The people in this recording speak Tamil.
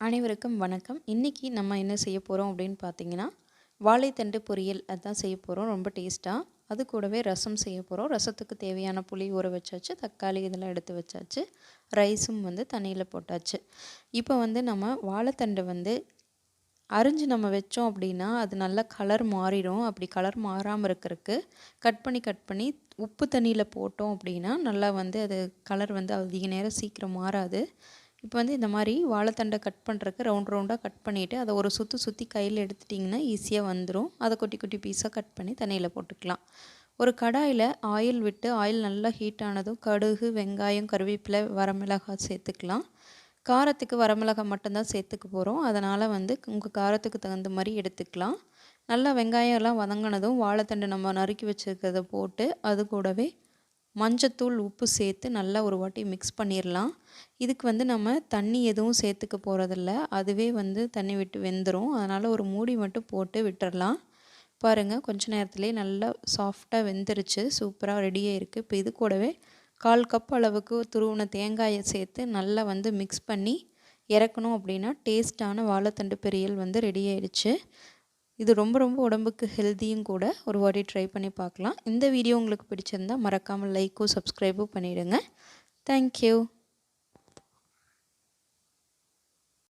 அனைவருக்கும் வணக்கம். இன்றைக்கி நம்ம என்ன செய்ய போகிறோம் அப்படின்னு பார்த்தீங்கன்னா வாழைத்தண்டு பொரியல் அதுதான் செய்ய போகிறோம் ரொம்ப டேஸ்ட்டாக அது கூடவே ரசம் செய்ய போகிறோம் ரசத்துக்கு தேவையான புளி ஊற வச்சாச்சு தக்காளி இதெல்லாம் எடுத்து வச்சாச்சு ரைஸும் வந்து தண்ணியில் போட்டாச்சு. இப்போ வந்து நம்ம வாழைத்தண்டு வந்து அரிஞ்சு நம்ம வச்சோம் அப்படின்னா அது நல்லா கலர் மாறிடும். அப்படி கலர் மாறாமல் இருக்கிறதுக்கு கட் பண்ணி கட் பண்ணி உப்பு தண்ணியில் போட்டோம் அப்படின்னா நல்லா வந்து அது கலர் வந்து அதிக நேரம் சீக்கிரம் மாறாது. இப்போ வந்து இந்த மாதிரி வாழைத்தண்டை கட் பண்ணுறக்கு ரவுண்ட் ரவுண்டாக கட் பண்ணிவிட்டு அதை ஒரு சுற்றி சுற்றி கையில் எடுத்துட்டிங்கன்னா ஈஸியாக வந்துடும் அதை குட்டி குட்டி பீஸாக கட் பண்ணி தண்ணியில் போட்டுக்கலாம். ஒரு கடாயில் ஆயில் விட்டு ஆயில் நல்லா ஹீட் ஆனதும் கடுகு வெங்காயம் கருவேப்பிலை வரமிளகாய் சேர்த்துக்கலாம். காரத்துக்கு வரமிளகாய் மட்டும்தான் சேர்த்துக்க போகிறோம் அதனால் வந்து உங்கள் காரத்துக்கு தகுந்த மாதிரி எடுத்துக்கலாம். நல்லா வெங்காயம் எல்லாம் வதங்கினதும் வாழைத்தண்டு நம்ம நறுக்கி வச்சுருக்கிறத போட்டு அது கூடவே மஞ்சத்தூள் உப்பு சேர்த்து நல்லா ஒரு வாட்டி மிக்ஸ் பண்ணிடலாம் இதுக்கு வந்து நம்ம தண்ணி எதுவும் சேர்த்துக்க போகிறதில்ல அதுவே வந்து தண்ணி விட்டு வெந்துடும் அதனால் ஒரு மூடி மட்டும் போட்டு விட்டுடலாம் பாருங்கள் கொஞ்ச நேரத்துலேயே நல்லா சாஃப்டாக வெந்துருச்சு. சூப்பராக ரெடியாக இருக்குது இப்போ இது கூடவே கால் கப் அளவுக்கு துருவின தேங்காயை சேர்த்து நல்லா வந்து மிக்ஸ் பண்ணி இறக்கணும் அப்படின்னா டேஸ்ட்டான வாழைத்தண்டு பெரியல் வந்து ரெடி ஆயிடுச்சு. இது ரொம்ப ரொம்ப உடம்புக்கு ஹெல்த்தியும் கூட ஒரு வாட்டி ட்ரை பண்ணி பார்க்கலாம். இந்த வீடியோ உங்களுக்கு பிடிச்சிருந்தால் மறக்காமல் லைக்கும் சப்ஸ்கிரைபும் பண்ணிவிடுங்க தேங்க்யூ